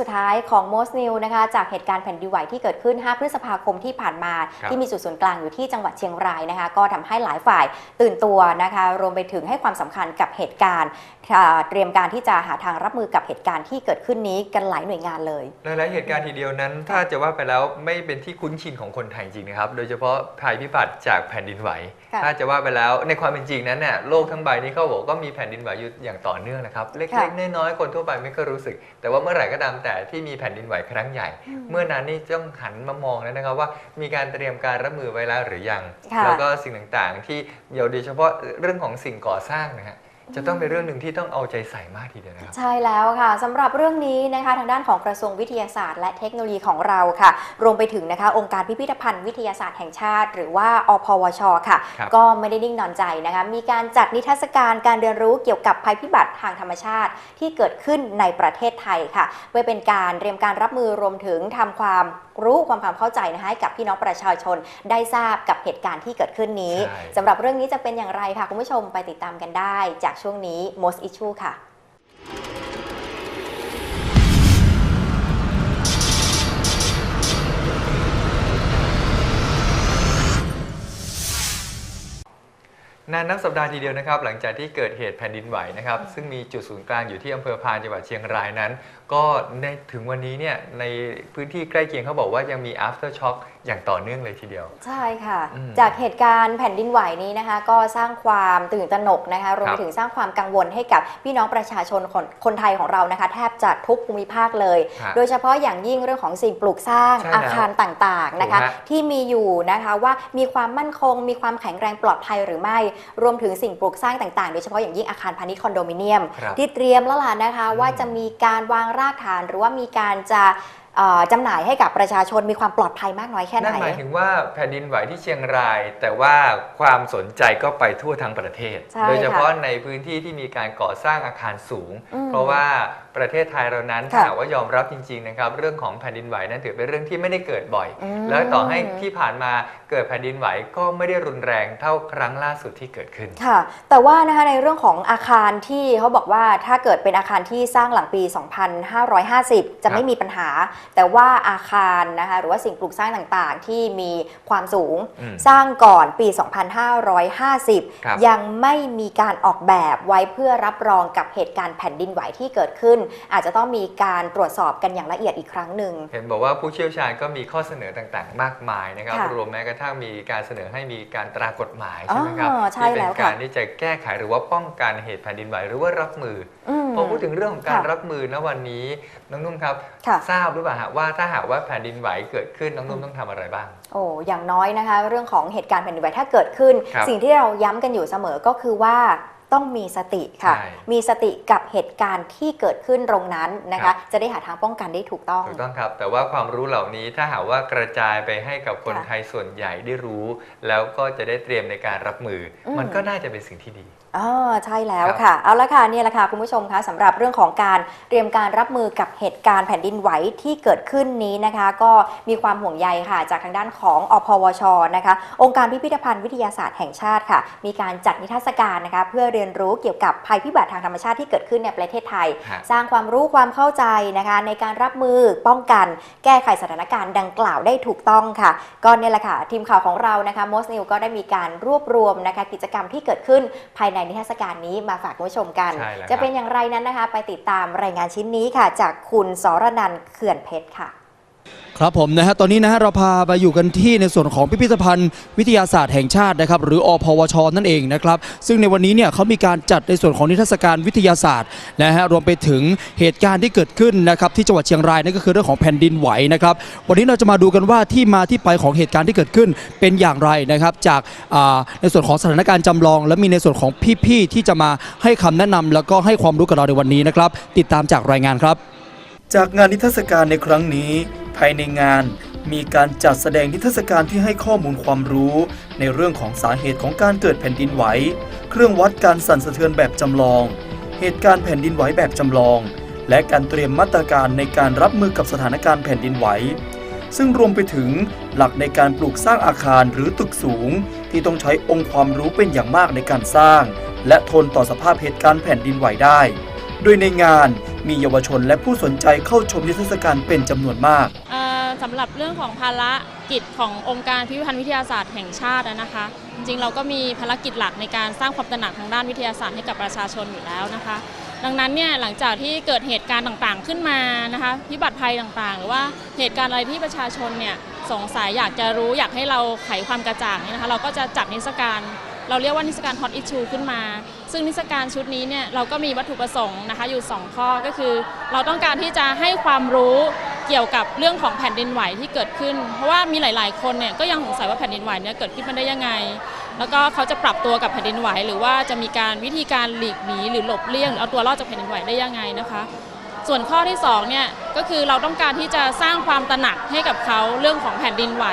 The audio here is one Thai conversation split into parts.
สุดท้ายของ Most New นะคะจากเหตุการณ์แผ่นดินไหวที่เกิดขึ้น 5 พฤษภาคมที่ผ่านมาครับที่มีจุดศูนย์กลางอยู่ที่จังหวัดเชียงรายนะคะก็ทำให้หลายฝ่ายตื่นตัวนะคะรวมไปถึงให้ความสำคัญกับเหตุการณ์อ่าเตรียมการที่จะหาทางรับมือกับเหตุการณ์ที่เกิดขึ้นนี้กันหลายหน่วยงานเลยหลายๆเหตุการณ์ทีเดียวนั้น ถ้าจะว่าไปแล้วไม่เป็นที่คุ้นชินของคนไทยจริงนะครับโดยเฉพาะภัยพิบัติจากแผ่นดินไหวค่ะ ถ้าจะว่าไปแล้วในความเป็นจริงนั้นเนี่ยโลกทั้งใบนี้เขาบอกก็มีแผ่นดินไหวอยู่อย่างต่อเนื่องนะครับเล็ค่ะกๆน้อยๆคนทั่วไปไม่ก็รู้สึก แต่ว่าเมื่อไหร่ก็ตามแต่ที่มีแผ่นดินไหวครั้งใหญ่ เมื่อนั้นนี่ต้องหันมามองแล้วนะครับว่ามีการเตรียมการรับมือไว้แล้วหรือยังค่ะแล้วก็สิ่งต่างๆ ที่เดี๋ยวโดยเฉพาะเรื่องของสิ่งก่อสร้างนะฮะ จะต้องเป็นเรื่องหนึ่งที่ต้องเอาใจใส่มากทีเดียวนะครับ ใช่แล้วค่ะสำหรับเรื่องนี้นะคะทางด้านของกระทรวงวิทยาศาสตร์ และเทคโนโลยีของเราค่ะ รวมไปถึงนะคะองค์การพิพิธภัณฑ์วิทยาศาสตร์แห่งชาติ หรือว่าอพวช ค่ะ ครับก็ไม่ได้นิ่งนอนใจนะคะมีการจัดนิทรรศการการเรียนรู้เกี่ยวกับภัยพิบัติทางธรรมชาติ ที่เกิดขึ้นในประเทศไทยค่ะเพื่อเป็นการเตรียมการรับมือรวมถึงทำความ รู้ความความเข้าใจนะคะให้กับพี่น้องประชาชนได้ทราบกับเหตุการณ์ที่เกิดขึ้นนี้ใช่สำหรับเรื่องนี้จะเป็นอย่างไรค่ะคุณผู้ชมไปติดตามกันได้ จากช่วงนี้ most issue ค่ะ นานนับสัปดาห์ทีเดียวนะครับหลังจากที่เกิดเหตุแผ่นดินไหวนะครับ ซึ่งมีจุดศูนย์กลางอยู่ที่อำเภอพานจังหวัดเชียงรายนั้น ก็ในถึงวันนี้เนี่ยในพื้นที่ใกล้เคียงเขาบอกว่ายังมี after shock อย่างต่อเนื่องเลยทีเดียว ใช่ค่ะอืมจากเหตุการณ์แผ่นดินไหวนี้นะคะ ก็สร้างความตื่นตระหนกนะคะรวมครัไปบถึงสร้างความกังวลให้กับพี่น้องประชาชนคนคนไทยของเรานะคะ แทบจะทุกภูมิภาคเลยฮะโดยเฉพาะอย่างยิ่งเรื่องของสิ่งปลูกสร้างใช่แล้วอาคารต่างๆนะคะถูกฮะที่มีอยู่นะคะว่ามีความมั่นคง มีความแข็งแรงปลอดภัยหรือไม่รวมถึงสิ่งปลูกสร้างต่างๆ โดยเฉพาะอย่างยิ่งอาคารพาณิชย์คอนโดมิเนียมครับที่เตรียมแล้วล่ะนะคะ ว่าอืมจะมีการวางรากฐานหรือว่ามีการจะเอ่อ จำหน่ายให้กับประชาชนมีความปลอดภัยมากน้อยแค่ไหนนั่นหมายถึงว่าแผ่นดินไหวที่เชียงราย แต่ว่าความสนใจก็ไปทั่วทั้งประเทศใช่โดยเฉพาะค่ะในพื้นที่ที่มีการก่อสร้างอาคารสูงอืมเพราะว่าประเทศไทยเรานั้นค่ะถ้าหากว่ายอมรับจริงๆนะครับเรื่องของแผ่นดินไหวนั้นถือเป็นเรื่องที่ไม่ได้เกิดบ่อยอืมแล้วต่อให้ที่ผ่านมาเกิดแผ่นดินไหวก็ไม่ได้รุนแรงเท่าครั้งล่าสุดที่เกิดขึ้นค่ะ แต่ว่านะคะในเรื่องของอาคารที่เขาบอกว่าถ้าเกิดเป็นอาคารที่สร้างหลังปี 2550 จะไม่มีปัญหาแต่ว่าอาคารนะคะหรือว่าสิ่งปลูกสร้างต่างๆ ที่มีความสูงอืมสร้างก่อนปีครับ2550 ยังไม่มีการออกแบบไว้เพื่อรับรองกับเหตุการณ์แผ่นดินไหวที่เกิดขึ้น อาจจะต้องมีการตรวจสอบกันอย่างละเอียดอีกครั้งหนึ่งเห็นบอกว่าผู้เชี่ยวชาญก็มีข้อเสนอต่างๆ มากมายนะครับค่ะรวมแม้กระทั่งมีการเสนอให้มีการตรากฎหมายใช่ไหมครับอ๋อใช่ที่เป็แล้นวค่ะการที่จะแก้ไขหรือว่าป้องกันเหตุแผ่นดินไหวหรือว่ารับมืออืม พอพูดถึงเรื่องของการค่ะรับมือณวันนี้ น้องนุ่มครับค่ะทราบหรือเปล่าฮะว่าถ้าหากว่าแผ่นดินไหวเกิดขึ้นน้องนุ่มต้องทำอะไรบ้าง โอ้อย่างน้อยนะคะ เรื่องของเหตุการณ์แผ่นดินไหวถ้าเกิดขึ้นครับสิ่งที่เราย้ำกันอยู่เสมอก็คือว่า ต้องมีสติค่ะ ใช่ มีสติกับเหตุการณ์ที่เกิดขึ้นตรงนั้นนะครัคะบจะได้หาทางป้องกันได้ถูกต้อง ถูกต้องครับ แต่ว่าความรู้เหล่านี้ถ้าหากว่ากระจายไปให้กับคนค่ะไทยส่วนใหญ่ได้รู้ แล้วก็จะได้เตรียมในการรับมืออม มันก็น่าจะเป็นสิ่งที่ดี อ๋อใช่แล้วครับค่ะ เอาละค่ะเนี่ยแหละค่ะคุณผู้ชมคะสำหรับเรื่องของการเตรียมการรับมือกับเหตุการณ์แผ่นดินไหวที่เกิดขึ้นนี้นะคะ ก็มีความห่วงใยค่ะ จากทางด้านของอพวชนะคะ องค์การพิพิธภัณฑ์วิทยาศาสตร์แห่งชาติค่ะ มีการจัดนิทรรศการนะคะ เพื่อเรียนรู้เกี่ยวกับภัยพิบัติทางธรรมชาติที่เกิดขึ้นในประเทศไทยฮะสร้างความรู้ความเข้าใจนะคะในการรับมือป้องกัน แก้ไขสถานการณ์ดังกล่าวได้ถูกต้องค่ะก็เนี่ยแหละค่ะทีมข่าวของเรานะคะมสนิวก็ได้มีการรวบรวมนะคะกิจกรรมที่เกิดขึ้นภายในนิทรรศการนี้มาฝากคุณผู้ชมกันใช่แล้วจะเป็นครับอย่างไรนั้นนะคะ ไปติดตามรายงานชิ้นนี้ค่ะ จากคุณสรนันท์เขื่อนเพชรค่ะ ครับผมนะฮะตอนนี้นะฮะเราพาไปอยู่กันที่ในส่วนของพิพิธภัณฑ์วิทยาศาสตร์แห่งชาตินะครับ หรืออพวช นั่นเองนะครับ ซึ่งในวันนี้เนี่ยเขามีการจัดในส่วนของนิทรรศการวิทยาศาสตร์นะฮะรวมไปถึงเหตุการณ์ที่เกิดขึ้นนะครับที่จังหวัดเชียงรายนั่นก็คือเรื่องของแผ่นดินไหวนะครับ วันนี้เราจะมาดูกันว่าที่มาที่ไปของเหตุการณ์ที่เกิดขึ้นเป็นอย่างไรนะครับ จากในส่วนของสถานการณ์จำลอง และมีในส่วนของพี่ๆที่จะมาให้คำแนะนำแล้วก็ให้ความรู้กับเราในวันนี้นะครับติดตามจากรายงานครับ จากงานนิทรรศการในครั้งนี้ ภายในงาน มีการจัดแสดงนิทรรศการที่ให้ข้อมูลความรู้ ในเรื่องของสาเหตุของการเกิดแผ่นดินไหว เครื่องวัดการสั่นสะเทือนแบบจำลอง เหตุการณ์แผ่นดินไหวแบบจำลอง และการเตรียมมาตรการในการรับมือกับสถานการณ์แผ่นดินไหว ซึ่งรวมไปถึงหลักในการปลูกสร้างอาคารหรือตึกสูง ที่ต้องใช้องค์ความรู้เป็นอย่างมากในการสร้าง และทนต่อสภาพเหตุการณ์แผ่นดินไหวได้ โดยในงาน มีเยาวชนและผู้สนใจเข้าชมนิทรรศการเป็นจำนวนมากสำหรับเรื่องของภารกิจขององค์การพิพิธภัณฑ์วิทยาศาสตร์แห่งชาตินะคะ จริงๆเราก็มีภารกิจหลักในการสร้างความตระหนักทางด้านวิทยาศาสตร์ให้กับประชาชนอยู่แล้วนะคะ ดังนั้นเนี่ยหลังจากที่เกิดเหตุการณ์ต่างๆขึ้นมานะคะพิบัติภัยต่างๆ หรือว่าเหตุการณ์อะไรที่ประชาชนเนี่ยสงสัยอยากจะรู้อยากให้เราไขความกระจ่างนี่นะคะ เราก็จะจัดนิทรรศการ เราเรียกว่านิทรรศการ Hot Issue ขึ้นมา ซึ่งนิทรรศการชุดนี้เนี่ยเราก็มีวัตถุประสงค์นะคะอยู่ 2 ข้อก็คือ เราต้องการที่จะให้ความรู้เกี่ยวกับเรื่องของแผ่นดินไหวที่เกิดขึ้น เพราะว่ามีหลาย ๆ คนเนี่ยก็ยังสงสัยว่าแผ่นดินไหวเนี่ยเกิดขึ้นมาได้ยังไง แล้วก็เขาจะปรับตัวกับแผ่นดินไหว หรือว่าจะมีการวิธีการหลีกหนีหรือหลบเลี่ยงเอาตัวรอดจากแผ่นดินไหวได้ยังไงนะคะส่วนข้อที่2เนี่ยก็คือเราต้องการที่จะสร้างความตระหนักให้กับเขาเรื่องของแผ่นดินไหว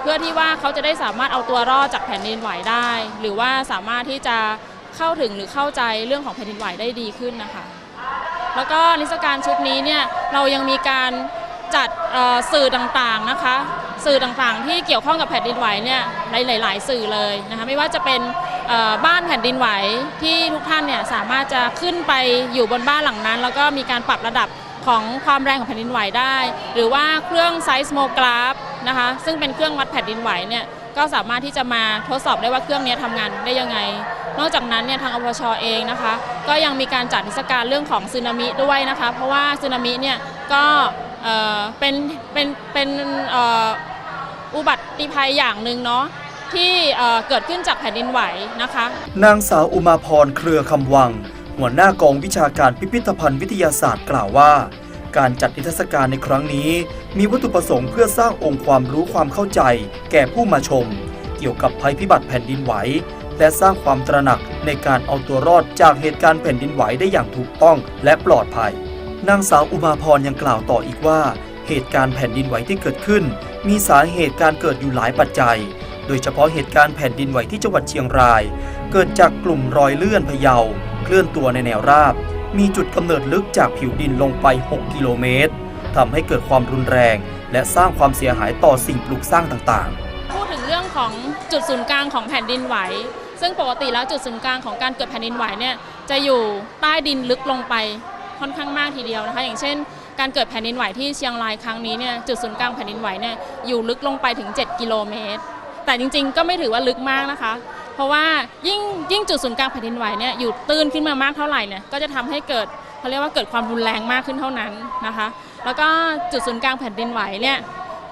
เพื่อที่ว่าเขาจะได้สามารถเอาตัวรอดจากแผ่นดินไหวได้ หรือว่าสามารถที่จะเข้าถึงหรือเข้าใจเรื่องของแผ่นดินไหวได้ดีขึ้นนะคะ แล้วก็นิทรรศการชุดนี้เนี่ยเรายังมีการจัดสื่อต่างๆนะคะ สื่อต่างๆ ที่เกี่ยวข้องกับแผ่นดินไหวเนี่ยในหลาย ๆ สื่อเลยนะคะไม่ว่าจะเป็นบ้านแผ่นดินไหวที่ทุกท่านเนี่ยสามารถจะขึ้นไปอยู่บนบ้านหลังนั้น แล้วก็มีการปรับระดับของความแรงของแผ่นดินไหวได้ หรือว่าเครื่องไซส์โมกราฟนะคะ ซึ่งเป็นเครื่องวัดแผ่นดินไหวเนี่ยก็สามารถที่จะมาทดสอบได้ว่าเครื่องนี้ทำงานได้ยังไง นอกจากนั้นเนี่ยทางอปชเองนะคะ ก็ยังมีการจัดนิทรรศการเรื่องของสึนามิด้วยนะคะ เพราะว่าสึนามิเนี่ยก็เป็นเป็นเป็นอ,อุบัติภัยอย่างหนึ่งเนาะที่เอ่อเกิดขึ้นจากแผ่นดินไหวนะคะ นางสาวอุมาพรเครือคำวัง หัวหน้ากองวิชาการพิพิธภัณฑ์วิทยาศาสตร์กล่าวว่า การจัดนิทรรศการในครั้งนี้ มีวัตถุประสงค์เพื่อสร้างองค์ความรู้ความเข้าใจ แก่ผู้มาชม เกี่ยวกับภัยพิบัติแผ่นดินไหว และสร้างความตระหนักในการเอาตัวรอดจากเหตุการณ์แผ่นดินไหวได้อย่างถูกต้องและปลอดภัย นางสาวอุมาพรยังกล่าวต่ออีกว่า เหตุการณ์แผ่นดินไหวที่เกิดขึ้น มีสาเหตุการเกิดอยู่หลายปัจจัย โดยเฉพาะเหตุการณ์แผ่นดินไหวที่จังหวัดเชียงราย เกิดจากกลุ่มรอยเลื่อนพะเยาเคลื่อนตัวในแนวราบ มีจุดกำเนิดลึกจากผิวดินลงไป 6 กิโลเมตรทำให้เกิดความรุนแรง และสร้างความเสียหายต่อสิ่งปลูกสร้างต่างๆ พูดถึงเรื่องของจุดศูนย์กลางของแผ่นดินไหว ซึ่งปกติแล้วจุดศูนย์กลางของการเกิดแผ่นดินไหวเนี่ยจะอยู่ใต้ดินลึกลงไปค่อนข้างมากทีเดียวนะคะ อย่างเช่น การเกิดแผ่นดินไหวที่เชียงรายครั้งนี้เนี่ยจุดศูนย์กลางแผ่นดินไหวเนี่ยอยู่ลึกลงไปถึง 7 กิโลเมตร แต่จริงๆ ก็ไม่ถือว่าลึกมากนะคะ เพราะว่ายิ่งยิ่งจุดศูนย์กลางแผ่นดินไหวเนี่ยอยู่ตื้นขึ้นมามากเท่าไหร่เนี่ยก็จะทำให้เกิดเขาเรียกว่าเกิดความรุนแรงมากขึ้นเท่านั้นนะคะ แล้วก็จุดศูนย์กลางแผ่นดินไหวเนี่ย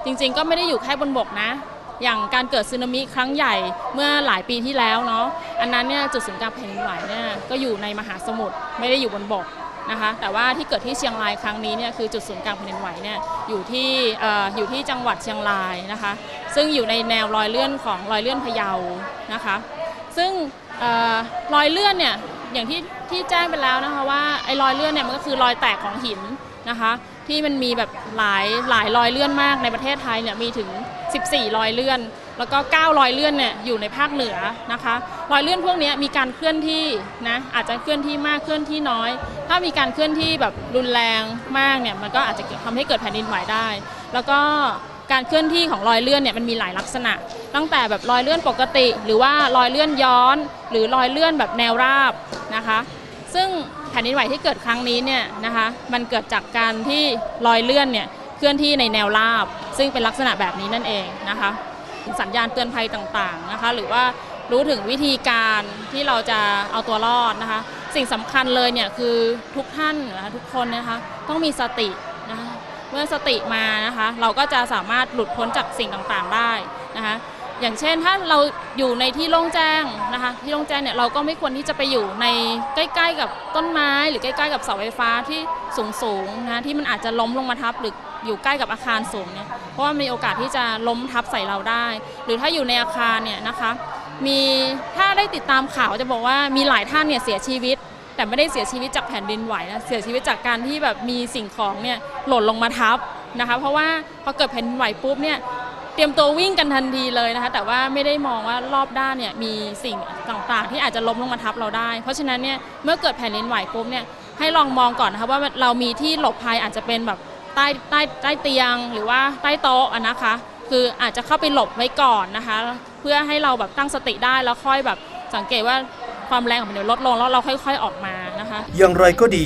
จริงๆ ก็ไม่ได้อยู่แค่บนบกนะ อย่างการเกิดสึนามิครั้งใหญ่เมื่อหลายปีที่แล้วเนาะอันนั้นเนี่ยจุดศูนย์กลางแผ่นดินไหวเนี่ยก็อยู่ในมหาสมุทรไม่ได้อยู่บนบกนะคะแต่ว่าที่เกิดที่เชียงรายครั้งนี้เนี่ยคือจุดศูนย์กลางแผ่นดินไหวเนี่ยอยู่ที่เอ่ออยู่ที่จังหวัดเชียงรายนะคะ ซึ่งอยู่ในแนวรอยเลื่อนของรอยเลื่อนพะเยานะคะ ซึ่งออรอยเลื่อนเนี่ยอย่างที่ที่แจ้งไปแล้วนะคะว่าไอ้รอยเลื่อนเนี่ยมันก็คือรอยแตกของหินนะคะที่มันมีแบบหลายหลายรอยเลื่อนมากในประเทศไทยเนี่ยมีถึง 14 รอยเลื่อน แล้วก็ 9 รอยเลื่อนเนี่ยอยู่ในภาคเหนือนะคะรอยเลื่อนพวกนี้มีการเคลื่อนที่นะอาจจะเคลื่อนที่มากเคลื่อนที่น้อย ถ้ามีการเคลื่อนที่แบบรุนแรงมากเนี่ยมันก็อาจจะทำให้เกิดแผ่นดินไหวได้ แล้วก็ การเคลื่อนที่ของรอยเลื่อนเนี่ยมันมีหลายลักษณะ ตั้งแต่แบบรอยเลื่อนปกติ หรือว่ารอยเลื่อนย้อน หรือรอยเลื่อนแบบแนวราบนะคะ ซึ่งแผ่นดินไหวที่เกิดครั้งนี้เนี่ยนะคะมันเกิดจากการที่รอยเลื่อนเนี่ยเคลื่อนที่ในแนวราบ ซึ่งเป็นลักษณะแบบนี้นั่นเองนะคะสัญญาณเตือนภัยต่างๆนะคะ หรือว่ารู้ถึงวิธีการที่เราจะเอาตัวรอดนะคะ สิ่งสำคัญเลยเนี่ยคือทุกท่านนะคะทุกคนนะคะต้องมีสติ มื่อสติมานะคะ เราก็จะสามารถหลุดพ้นจากสิ่งต่างๆได้นะคะอย่างเช่นถ้าเราอยู่ในที่โล่งแจ้งนะคะที่โล่งแจ้งเนี่ยเราก็ไม่ควรที่จะไปอยู่ในใกล้ๆกับต้นไม้หรือใกล้ๆกับเสาไฟฟ้าที่สูงๆนะที่มันอาจจะล้มลงมาทับหรืออยู่ใกล้กับอาคารสูงเนี่ยเพราะว่ามีโอกาสที่จะล้มทับใส่เราได้ หรือถ้าอยู่ในอาคารเนี่ยนะคะมีถ้าได้ติดตามข่าวจะบอกว่ามีหลายท่านเนี่ยเสียชีวิต แต่ไม่ได้เสียชีวิตจากแผ่นดินไหวนะเสียชีวิตจากการที่แบบมีสิ่งของเนี่ยหล่นลงมาทับนะคะ เพราะว่าพอเกิดแผ่นดินไหวปุ๊บเนี่ยเตรียมตัววิ่งกันทันทีเลยนะคะ แต่ว่าไม่ได้มองว่ารอบด้านเนี่ยมีสิ่งต่างๆ ที่อาจจะล้มลงมาทับเราได้ เพราะฉะนั้นเนี่ยเมื่อเกิดแผ่นดินไหวปุ๊บเนี่ยให้ลองมองก่อนนะคะว่าเรามีที่หลบภัยอาจจะเป็นแบบใต้ใต้ใต้เตียงหรือว่าใต้โต๊ะนะคะ คืออาจจะเข้าไปหลบไว้ก่อนนะคะ เพื่อให้เราแบบตั้งสติได้แล้วค่อยแบบสังเกตว่า ความแรงของมันเดี๋ยวลดลงแล้วเราค่อย ๆออกมานะคะ อย่างไรก็ดี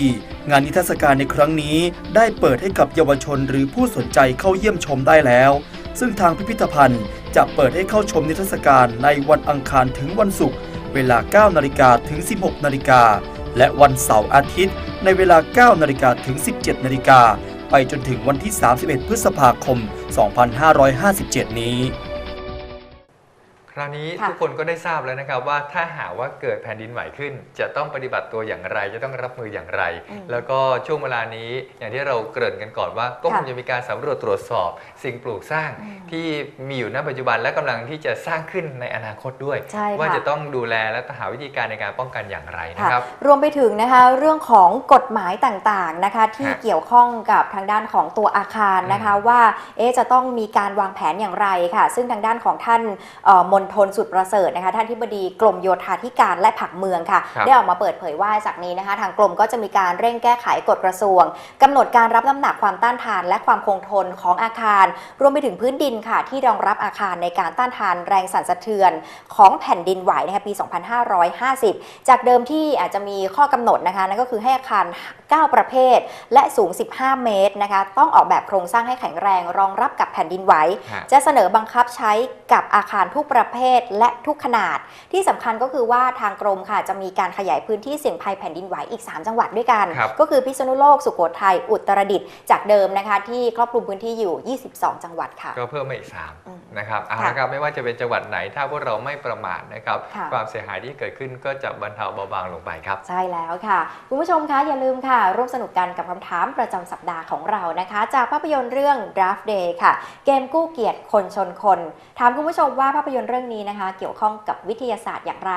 งานนิทรรศการในครั้งนี้ ได้เปิดให้กับเยาวชนหรือผู้สนใจเข้าเยี่ยมชมได้แล้ว ซึ่งทางพิพิธภัณฑ์จะเปิดให้เข้าชมนิทรรศการในวันอังคารถึงวันศุกร์เวลา 9 นาฬิกาถึง 16 นาฬิกา และวันเสาร์อาทิตย์ ในเวลา 9 นาฬิกาถึง 17 นาฬิกา ไปจนถึงวันที่ 31 พฤษภาคม 2557 นี้ คราวนี้ค่ะทุกคนก็ได้ทราบแล้วนะครับว่าถ้าหากว่าเกิดแผ่นดินไหวขึ้น จะต้องปฏิบัติตัวอย่างไร จะต้องรับมืออย่างไรอืมแล้วก็ช่วงเวลานี้อย่างที่เราเกริ่นกันก่อนว่า ก็คค่ะงจะมีการสำรวจตรวจสอบ สิ่งปลูกสร้างอืมที่มีอยู่ณปัจจุบันและกำลังที่จะสร้างขึ้นในอนาคตด้วยใช่ค่ะว่าจะต้องดูแลและหาวิธีการในการป้องกันอย่างไรนะค่ะครับรวมไปถึงนะคะเรื่องของกฎหมายต่างๆนะคะที่ฮะเกี่ยวข้องกับทางด้านของตัวอาคารนะคะว่าเอ๊ะจะต้องมีการวางแผนอย่างไรค่ะ ซึ่งทางด้านของท่านเอ่อมนทนสุดประเสริฐนะคะท่านที่บดีกรมโยธาธิการและผังเมืองค่ะครับได้ออกมาเปิดเผยว่าจากนี้นะคะ ทางกรมก็จะมีการเร่งแก้ไขกฎกระทรวงกำหนดการรับน้ำหนักความต้านทาน และความคงทนของอาคาร รวมไปถึงพื้นดินค่ะ ที่รองรับอาคารในการต้านทานแรงสั่นสะเทือน ของแผ่นดินไหวนะคะปี 2550 จากเดิมที่อาจจะมีข้อกำหนดนะคะนั่นก็คือให้อาคาร 9 ประเภท และสูง 15 เมตรนะคะต้องออกแบบโครงสร้างให้แข็งแรง รองรับกับแผ่นดินไหวฮะจะเสนอบังคับใช้กับอาคารทุกประเภทและทุกขนาด ที่สำคัญก็คือว่าทางกรมค่ะจะมีการขยายพื้นที่เสี่ยงภัยแผ่นดินไหวอีก 3 จังหวัดด้วยกันครับก็คือพิษณุโลกสุโขทัยอุตรดิตถ์จากเดิมนะคะที่ครอบคลุมพื้นที่อยู่ 22 จังหวัดค่ะ ก็เพิ่มมาอีกอืม3นะครับเอาค่ะละครับไม่ว่าจะเป็นจังหวัดไหนถ้าพวกเราไม่ประมาทนะครับค่ะความเสียหายที่เกิดขึ้นก็จะบรรเทาเบาบางลงไปครับ ใช่แล้วค่ะคุณผู้ชมคะอย่าลืมค่ะ ร่วมสนุกกันกับคำถามประจำสัปดาห์ของเรานะคะ จากภาพยนตร์เรื่อง Draft Day ค่ะ เกมกู้เกียรติคนชนคน ถามคุณผู้ชมว่าภาพยนตร์เรื่องนี้นะคะ เกี่ยวข้องกับวิทยาศาสตร์อย่างไร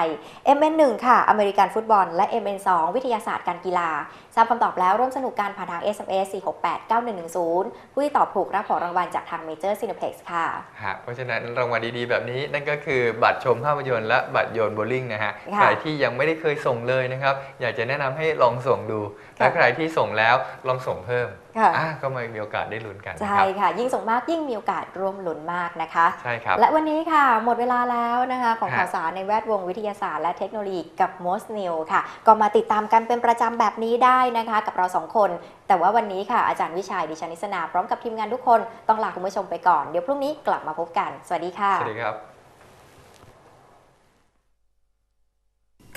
MN1 ค่ะ อเมริกันฟุตบอล และ MN2 วิทยาศาสตร์การกีฬา ทราบคำตอบแล้วร่วมสนุกกันผ่านทาง SMS 4689110 ผู้ที่ตอบถูกรับของรางวัลจากทาง Major Cineplex ค่ะฮะเพราะฉะนั้นรางวัลดีๆ แบบนี้นั่นก็คือบัตรชมภาพยนตร์และบัตรโยนโบว์ลิ่งนะฮะค่ะใครที่ยังไม่ได้เคยส่งเลยนะครับ อยากจะแนะนำให้ลองส่งดูค่ะและใครที่ส่งแล้วลองส่งเพิ่มค่ะอะก็มามีโอกาสได้ลุ้นกันนะใช่ครับค่ะ ยิ่งส่งมากยิ่งมีโอกาสร่วมลุ้นมากนะคะใช่ครับและวันนี้ค่ะ หมดเวลาแล้วนะคะ ของฮะข่าวสารในแวดวงวิทยาศาสตร์และเทคโนโลยีกับ Most New ค่ะ ก็มาติดตามกันเป็นประจำแบบนี้ได้นะคะ กับเราสองคน แต่ว่าวันนี้ค่ะอาจารย์วิชัยดิฉันนิสนา พร้อมกับทีมงานทุกคนต้องลาคุณผู้ชมไปก่อนเดี๋ยวพรุ่งนี้กลับมาพบกัน สวัสดีค่ะสวัสดีครับ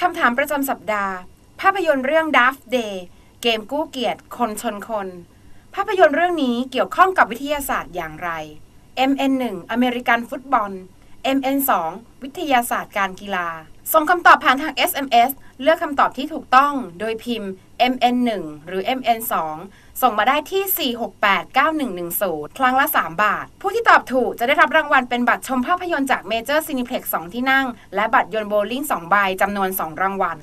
คำถามประจำสัปดาห์ ภาพยนตร์เรื่อง Daft Day เกมกู้เกียรติคนชนคน ภาพยนตร์เรื่องนี้เกี่ยวข้องกับวิทยาศาสตร์อย่างไร MN1 อเมริกันฟุตบอล MN2 วิทยาศาสตร์การกีฬา ส่งคำตอบผ่านทาง SMS เลือกคำตอบที่ถูกต้องโดยพิมพ์ MN1 หรือ MN2 ส่งมาได้ที่ 4689110 ครั้งละ 3 บาท ผู้ที่ตอบถูกจะได้รับรางวัลเป็นบัตรชมภาพยนตร์จาก Major Cineplex 2 ที่นั่ง และบัตรยนต์โบลิ่ง2ใบจำนวน 2 รางวัล